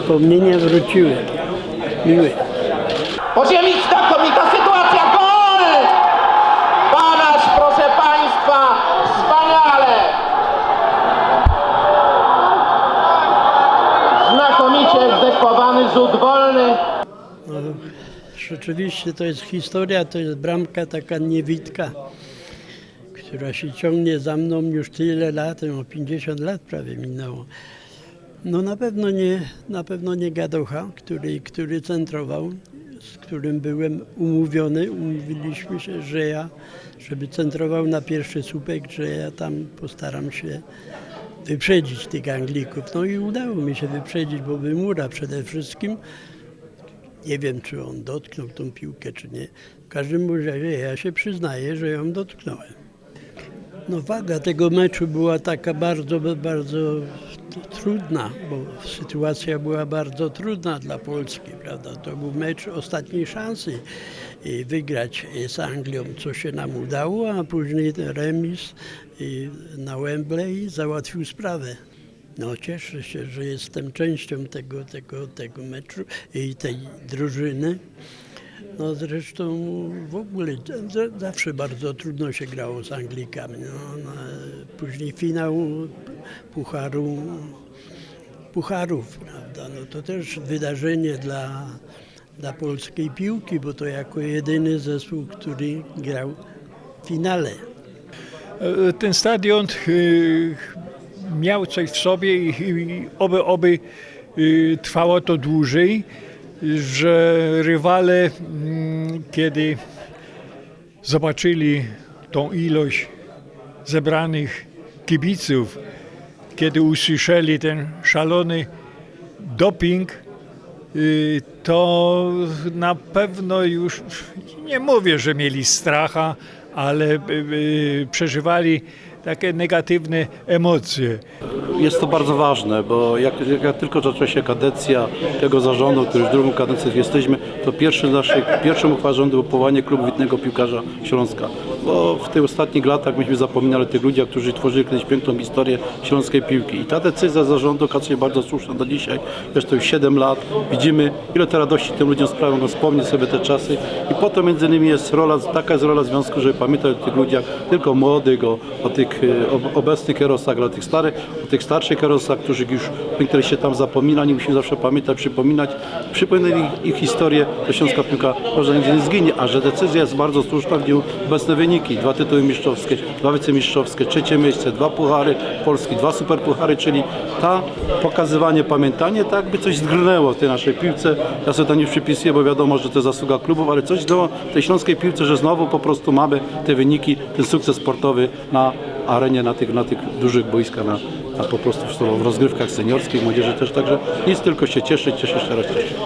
Wspomnienia wróciły. Miłe. Poziemi znakomita sytuacja, gol! Banaś, proszę Państwa, wspaniale! Znakomicie egzekwowany rzut wolny. No, rzeczywiście to jest historia, to jest bramka taka niewitka, która się ciągnie za mną już tyle lat, no 50 lat prawie minęło. No na pewno nie, na pewno nie Gadocha, który, który centrował, z którym byłem umówiony. Umówiliśmy się, że ja, żeby centrował na pierwszy słupek, że ja tam postaram się wyprzedzić tych Anglików. No i udało mi się wyprzedzić, bo Wymura przede wszystkim nie wiem, czy on dotknął tą piłkę, czy nie. W każdym razie ja się przyznaję, że ją dotknąłem. No waga tego meczu była taka bardzo, bardzo trudna, bo sytuacja była bardzo trudna dla Polski, prawda? To był mecz ostatniej szansy y, wygrać z Anglią, co się nam udało, a później remis y, na Wembley załatwił sprawę. No cieszę się, że jestem częścią tego, tego, tego meczu i tej drużyny. No zresztą w ogóle zawsze bardzo trudno się grało z Anglikami. No, no, później finał pucharu, pucharów, prawda? No to też wydarzenie dla, dla polskiej piłki, bo to jako jedyny zespół, który grał w finale. E, Ten stadion y, miał coś w sobie i, oby, oby y, trwało to dłużej, że rywale, mm, kiedy zobaczyli tą ilość zebranych kibiców, kiedy usłyszeli ten szalony doping, y, to na pewno już nie mówię, że mieli stracha, ale y, y, przeżywali takie negatywne emocje. Jest to bardzo ważne, bo jak, jak tylko zaczęła się kadencja tego zarządu, który już drugą kadencję jesteśmy, to pierwszy naszych, pierwszą uchwałą rządu było powołanie klubu widnego piłkarza Śląska. Bo w tych ostatnich latach myśmy zapominali tych ludziach, którzy tworzyli kiedyś piękną historię śląskiej piłki. I ta decyzja zarządu okazuje bardzo słuszna do dzisiaj. To już 7 lat. Widzimy, ile to radości tym ludziom sprawią, no wspomnieć sobie te czasy. I po to między innymi jest rola, taka jest rola związku, żeby pamiętać o tych ludziach, tylko młodych, o, o tych e, ob- obecnych kierowcach, o tych starych, o tych starszych kierowcach, którzy już niektórych się tam zapomina, nie musimy zawsze pamiętać, przypominać, przypominać ich, ich historię, to śląska piłka może nigdzie nie zginie, a że decyzja jest bardzo słuszna, w obecne wyniki, dwa tytuły mistrzowskie, dwa wicemistrzowskie, trzecie miejsce, dwa puchary Polski, dwa superpuchary, czyli ta pokazywanie, pamiętanie, tak jakby coś zgrnęło w tej naszej piłce. Ja sobie to nie przypisuję, bo wiadomo, że to zasługa klubów, ale coś do tej śląskiej piłce, że znowu po prostu mamy te wyniki, ten sukces sportowy na arenie, na tych, na tych dużych boiskach, na, na po prostu w, w rozgrywkach seniorskich, młodzieży też, także nic tylko się cieszyć, cieszyć się, cieszyć.